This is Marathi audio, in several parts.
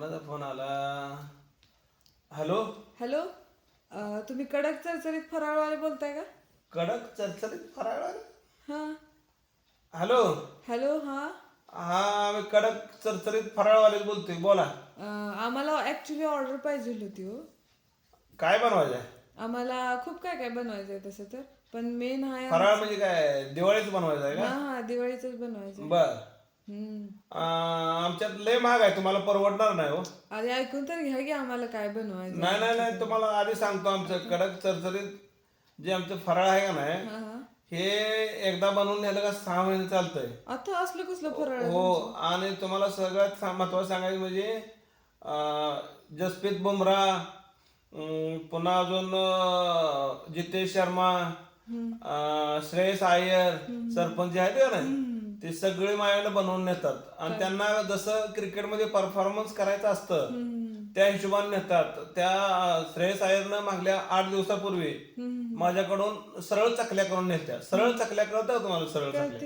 कोणाचा फोन आला? हॅलो? हॅलो? अं, तुम्ही कडक चरचरीत फराळवाले बोलताय का? कडक चरचरीत फराळ हां. हॅलो? हॅलो हां. हा आम्ही कडक चरचरीत फराळवाले बोलतोय. बोला. अं, आम्हाला ॲक्च्युली ऑर्डर पाहिजे होती हो. काय बनवायचं आहे आम्हाला खूप काय काय बनवायचं आहे तसं तर. पण मेन आहे फराळ म्हणजे काय? दिवाळीच बनवायचं आहे हा का हा दिवाळीचंच बनवायचं. बर. अं, आमच्यात लय महाग आहे तुम्हाला परवडणार नाही हो. आधी ऐकून तर घ्या की आम्हाला काय बनवायचं. नाही नाही नाही तुम्हाला आधी सांगतो आमचं कडक चरचरीत जे आमचं फराळ आहे का नाही हा हा. हे एकदा बनवून नेलं का सहा महिने चालतंय. आता असलं कसलं फराळ? हो आणि तुम्हाला सगळ्यात सा- महत्वाचं सांगायचं म्हणजे अं, जसप्रीत बुमराह अं, पुन्हा अजून अं, जितेश शर्मा अं, श्रेयस अय्यर सरपंच जे आहेत का ना ते सगळे माझ्याकडे बनवून नेतात आणि त्यांना जसं क्रिकेटमध्ये परफॉर्मन्स करायचं असतं. त्या हिशोबाने नेतात त्या श्रेयस अय्यरनं मागल्या आठ दिवसापूर्वी. माझ्याकडून सरळ चकल्या करून नेत्या सरळ चकल्या कळतं का तुम्हाला सरळ चकल्या.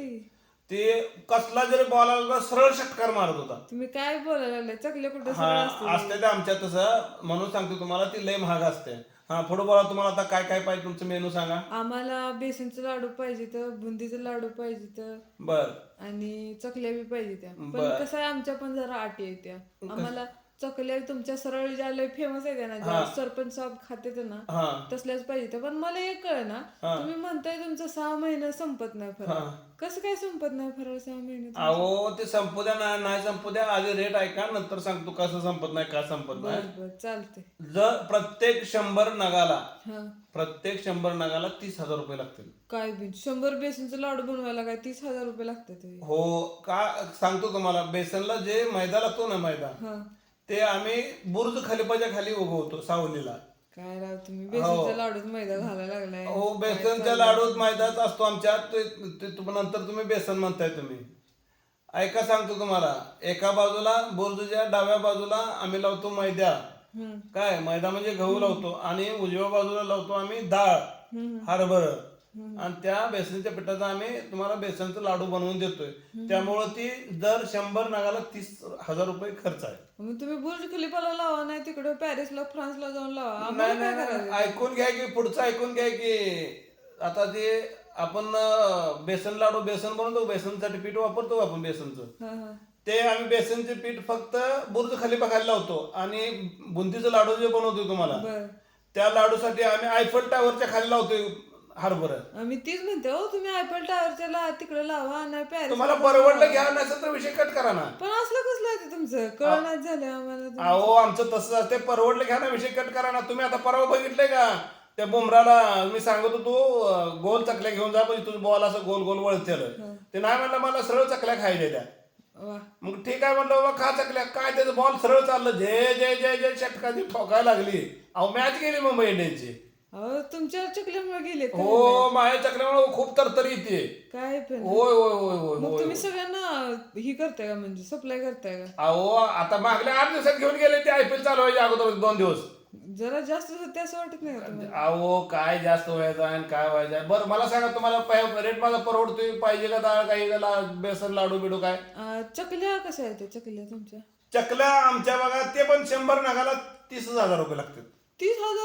ते कसला जरी बॉल आला सरळ षटकार मारत होता. तुम्ही काय बोलायला लागलाय? चकले कुठे हा असते ते आमच्यात तसं. म्हणून सांगतो तुम्हाला ती लय महाग असते. हा पुढे बोला तुम्हाला आता काय काय पाहिजे तुमचं मेनू सांगा. आम्हाला बेसनचं लाडू पाहिजे तर बुंदीचं लाडू पाहिजे तर बर. आणि चकल्या बी पाहिजे त्या पण बर. कसं आहे आमच्या पण जरा आटी आहे त्या. आम्हाला चकल्या तुमच्या सरळ ज्या लय फेमस आहे ना ज्या सरपंच साहेब खाते ना तसल्याच पाहिजे. पण मला एक कळ ना तुम्ही म्हणताय तुमचं सहा महिने संपत नाही फराळ कसं काय संपत नाही फराळ सहा महिने अहो ते संपू द्या ना नाही संपू द्या आधी रेट ऐका नंतर सांगतो कसं संपत नाही का संपत नाही. चालते जर प्रत्येक शंभर नगाला प्रत्येक शंभर नगाला तीस हजार रुपये लागतील. काय बी शंभर बेसनचं लाडू बनवायला काय तीस हजार रुपये लागतात हे. का सांगतो तुम्हाला बेसनला जे मैदा लागतो ना मैदा. ते आम्ही बुर्ज खलिपाच्या खाली उगवतो सावलीला. काय राव तुम्ही बेसनच्या लाडूत मैदा घालायला लागलाय. हो बेसनच्या लाडूत मैदाच असतो आमच्यात ते ते तुम- नंतर तुम्ही बेसन म्हणताय तुम्ही. ऐका सांगतो तुम्हाला. एका बाजूला बुर्जच्या डाव्या बाजूला आम्ही लावतो मैदा. हम्म. काय? मैदा म्हणजे गहू लावतो आणि उजव्या बाजूला लावतो आम्ही डाळ हरभर. आणि त्या बेसनच्या पिठाचा आम्ही तुम्हाला बेसनचं लाडू बनवून देतोय. त्यामुळं ती दर शंभर नागाला तीस हजार रुपये खर्च आहे. मग तुम्ही बुर्ज खलिफाला लावा नाही तिकडे पॅरिसला फ्रान्सला जाऊन लावा. नाही काय नाही, करायचं? ऐकून घ्या की पुढचं ऐकून घ्या की. आता ते आपण अं, बेसन लाडू बेसन बनवतो बेसनसाठी पीठ वापरतो आपण बेसनचं. हा हा. ते आम्ही बेसनचे पीठ फक्त बुर्ज खाली खाली लावतो आणि बुंदीचं लाडू जे बनवतो तुम्हाला बर. त्या लाडूसाठी आम्ही आयफल टावरच्या खाली लावतोय. हरभर. आम्ही तीच म्हणते हो तुम्ही आयपल टावरच्या ला तिकडे लावा नाही पॅरिस तुम्हाला परवडलं घ्या नसेल तर विषय कट करा ना. पण असलं कसलं आहे ते तुमचं? कळणार झालं आम्हाला. अहो आमचं तसं असते परवडलं घ्या ना विषय कट करा ना. तुम्ही आता परवा बघितलंय का? त्या बुमराला मी सांगत होतो गोल चकल्या घेऊन जा पण तुझं बॉल असं गोल गोल वळतेलं. ते नाही म्हणलं मला सरळ चकल्या त्या वा. मग ठीक आहे म्हणलं बाबा खा चकल्या. काय त्याचं बॉल सरळ चाललं? जय जय जय जय षटकाची ठोकायला लागली. अहो मॅच गेली मुंबई इंडियन्सची. अहो तुमच्या चकल्यामुळे गेले? हो माझ्या चकल्यामुळे खूप तरतरी येते. काय पण. होय होय होय होय मग होय तुम्ही सगळ्यांना ही करताय का म्हणजे सप्लाय करताय का? अहो आता मागल्या आठ दिवसात घेऊन गेले ते आयपीएल चालू व्हायचे अगोदर दोन दिवस. जरा जास्त होते असं वाटत नाही का तुम्हाला? अहो काय जास्त व्हायचं आहे आणि काय व्हायचं? आहे बरं मला सांगा तुम्हाला रेट माझा परवडतोय पाहिजे का डाळ काही का ला- बेसन लाडू बिडू काय? अं, चकल्या कशा आहेत त्या? चकल्या तुमच्या? चकल्या आमच्या भागात ते पण शंभर नगाला तीस हजार रुपये लागतात.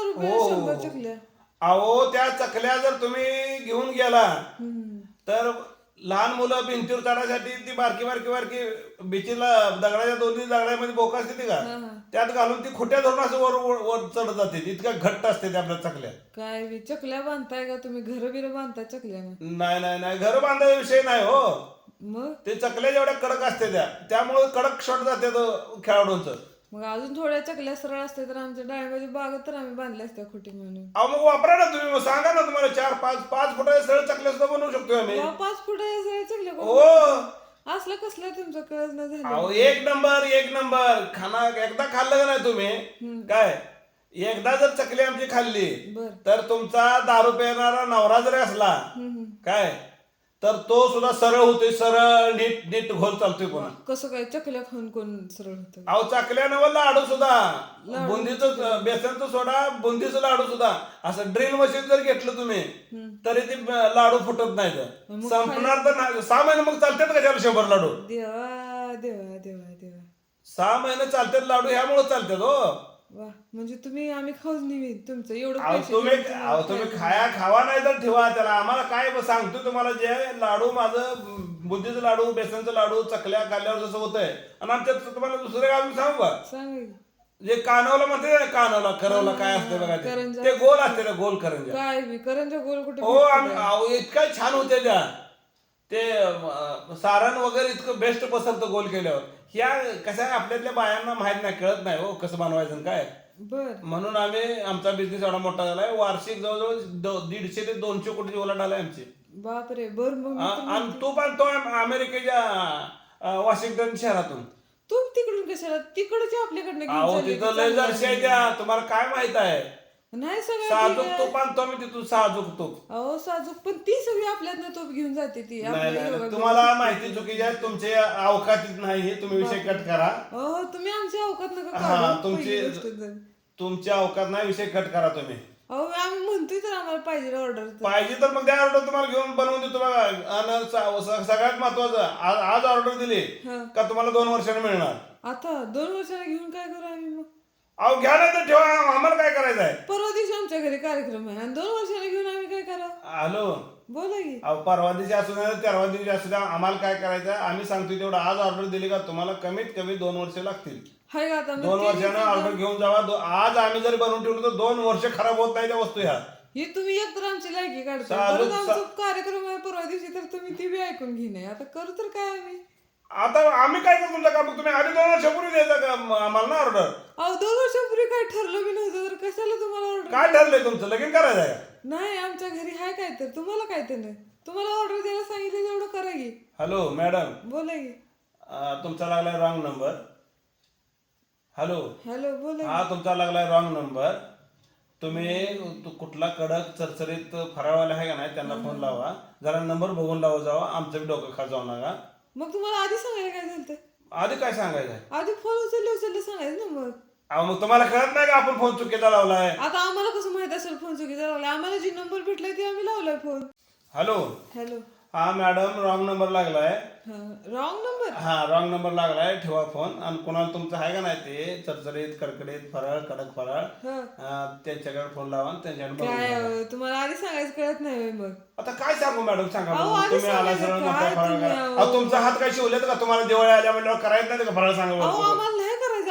हजार रुपये हो. शंभर चकल्या. अहो त्या चकल्या जर तुम्ही घेऊन गेला हम्म. तर लहान मुलं भिंतीवर चढायसाठी ती बारकी बारकी बारकी बिचीला दगडाच्या दोन तीन दगडामध्ये बोका असते ती का? हा, हा. त्यात घालून ती खुट्या धरून असं वर वर वर चढत जाते. इतक्या घट्ट असते त्या आपल्या चकल्या. काय बी चकल्या बांधताय का तुम्ही? घर बिर बांधताय चकल्यानं नाही नाही नाही. घर बांधायचा विषय नाही हो. मग? ते चकल्या जेवढ्या कडक असते त्या त्यामुळे कडक शॉट जाते तो खेळाडूंचं. मग अजून थोड्या चकल्या सरळ असते तर आमच्या डाळिंबाची बाग तर आम्ही बांधल्या असत्या खोटी म्हणून. अहो मग वापरा ना तुम्ही. मग सांगा ना तुम्हाला चार पाच पाच फुटाचे सरळ चकल्या सुद्धा बनवू शकतो आम्ही. पाच फुट आहे सरळ चकल्या हो. असलं कसलं तुमचं? कळत नाही झालं. अहो एक नंबर एक नंबर. खाना एकदा खाल्लं का नाही तुम्ही? काय? एकदा जर चकली आमची खाल्ली बर. तर तुमचा दारू पिणारा नवरा जरी असला काय? तर तो सुद्धा सरळ होतोय सरळ नीट नीट घोल चालतोय पुन्हा. कसं काय? चकल्या खाऊन कोण सरळ होतं अहो चकल्यानं व लाडू सुद्धा. बुंदीचं बेसनचं सोडा बुंदीचं लाडू सुद्धा. असं ड्रिल मशीन जर घेतलं तुम्ही तरी ते लाडू फुटत नाही तर. संपणार तर नाही. सहा महिने मग चालतात का त्याला शंभर लाडू? देवा देवा देवा देवा. सहा महिने चालतात लाडू ह्यामुळे चालतात हो. वा म्हणजे तुम्ही आम्ही खाऊच नाही तुमचं एवढं अहो पैसे तुम्ही देऊन तुम्हाला अहो तुम्ही खाया खावा नाही तर ठेवा त्याला. आम्हाला काय ब- सांगतो तुम्हाला जे लाडू माझं बुद्धीचं लाडू बेसनचं लाडू चकल्या खाल्ल्यावर जसं होतंय. आणि आमच्यात तुम्हाला दुसरं गाव सांगू का? सांगा की. जे कानवला म्हणते ना कानवला करवला काय असते बघा ते. करंजा. ते गोल असते ना गोल करंजा. काय बी करंजा गोल कुठे हो आम- अहो, इतकं छान होते त्या. ते सारण वगैरे इतकं बेस्ट बसलतं गोल केल्यावर. ह्या कसं आहे आपल्यातल्या बायांना माहीत नाही कळत नाही हो कसं बनवायचं काय. बर. म्हणून आम्ही आमचा बिझनेस एवढा मोठा झालाय. वार्षिक जवळजवळ दीडशे ते दोनशे कोटी उलाढ आलाय आमची. बापरे बर मग आणि तो पण तो आम- अमेरिकेच्या वॉशिंग्टन शहरातून. तू तिकडून कशाला? तिकडच्या आपल्याकडनं तिथं लय जर्शी आहे त्या. तुम्हाला काय माहीत आहे? नाही सगळं साजूक तूप आणतो मी तिथून साजूक तूप. अहो साजूक पण ती सगळी आपल्यातनं तोप घेऊन जाते ती. नाही आपल्या नाही योगा नाही. तुम्हाला माहिती चुकीची आहे तुमचे अवकाशीत नाही हे तुम्ही विषय कट करा. अहो तुम्ही आमच्या अवकात नका हा, काढू? तुमची- पहिली गोष्ट तर. तुमच्या अवकात नाही विषय कट करा तुम्ही. अहो आम्ही म्हणतोय तर आम्हाला पाहिजे ऑर्डर पाहिजे तर मग त्या ऑर्डर तुम्हाला घेऊन बनवून देतो बघा. आणि स- स- सगळ्यात महत्वाचं आज ऑर्डर दिली हा. का तुम्हाला दोन वर्षाने मिळणार? आता दोन वर्षाला घेऊन काय करू आम्ही अहो घ्या नाही तर ठेवा आम्हाला काय करायचं आहे? परवा दिवशी आमच्या घरी कार्यक्रम आहे आणि दोन वर्षाला घेऊन आम्ही काय करावं? हॅलो? बोला की. अहो परवा दिवशी असू द्या तेरवा दिवशी असू द्या आम्हाला काय करायचं आहे? आम्ही सांगतो तेवढं. आज ऑर्डर दिली का तुम्हाला कमीत कमी दोन वर्ष लागतील. हाय का आता? मग दोन ते वर्षानं ऑर्डर घेऊन जावा. दो- आज आम्ही जरी बनवून ठेवलं तर दोन वर्ष खराब होत नाही त्या वस्तू ह्या. हे तुम्ही एकतर आमची लायकी काढता साधू- परत आमचा कार्यक्रम आहे परवा दिवशी तर तुम्ही ती बी ऐकून घेणे आता करू तर काय आम्ही? आता आम्ही काय करतो तुमचं काम तुम्ही आधी दोन वर्षापूर्वी द्यायचं का म- आम्हाला ना ऑर्डर अहो दोन वर्षापूर्वी काय ठरलं बी नव्हतं तर कशाला तुम्हाला ऑर्डर काय ठरलंय तुमचं? लगीन करायचं आहे का? नाही आमच्या घरी हाय काय तर. तुम्हाला काय तर नाही? तुम्हाला ऑर्डर द्यायला सांगितलं तेवढं करा की. हॅलो मॅडम बोला की. अं, तुमचा लागलाय रॉंग नंबर हॅलो हॅलो बोला हा तुमचा लागलाय रॉंग नंबर तुम्ही तु- कुठला कडक चरचरीत फराळवाला आहे का नाही त्यांना फोन लावा. जरा नंबर बघून लावा जावा. आमचं बी डोकं खा जाऊ नका की मग तुम्हाला आधी सांगायला काय झालं आधी काय सांगायचं? आहे आधी फोन उचलले उचलले सांगायचं ना मग. अहो मग तुम्हाला कळत नाही का आपण फोन चुकीचा लावलाय? आता आम्हाला कसं माहीत असेल फोन चुकीचा लावला आम्हाला जी नंबर भेटलाय ती आम्ही लावलाय फोन हॅलो हॅलो हा मॅडम रॉंग नंबर लागलाय. हा रॉंग नंबर हा रॉंग नंबर लागलाय. ठेवा फोन आणि कोणाला तुमचं आहे का नाही ते? चरचरीत कडकडीत फराळ कडक फराळ. हा. अं, त्यांच्याकडे फोन लावा आणि त्यांच्याकडे बघून काय घ्या. अहो, तुम्हाला आधी सांगायचं कळत नाही होय मग. आता काय सांगू मॅडम सांगा अहो, बघू. आधी तुम्ही आला सांगायचं सरळ काय मोठा फराळ तुम्ही करा अहो? अहो, तुमचा हात काय शिवलेत का? तुम्हाला दिवाळी आल्या म्हणल्यावर करायचं नाही का फराळ सांगा अहो बरं. आम्हाला नाही करायचं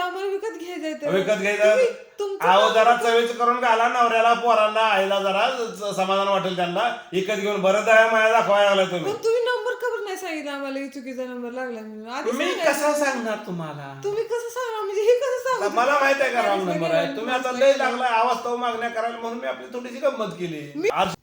आम्हाला विकत घ्यायचंय तर. विकत घ्यायचं जरा चवीच करून घाला नवऱ्याला पोरांना आईला जरा समाधान वाटेल त्यांना. विकत घेऊन बरं आहे माया दाखवायला लागलाय तुम्ही. पण तुम्ही नंबर खबर नाही सांगितलं आम्हाला की चुकीचा नंबर लागला सांगायचं. कसा सांगणार तुम्हाला? तुम्ही कसं सांगा म्हणजे हे कसं आता सांगू मला माहीत आहे का रॉंग नंबर आहे. तुम्ही आता लय लागलाय आवाज तो मागण्या करायला म्हणून मी आपली थोडीशी गंमत केली. आज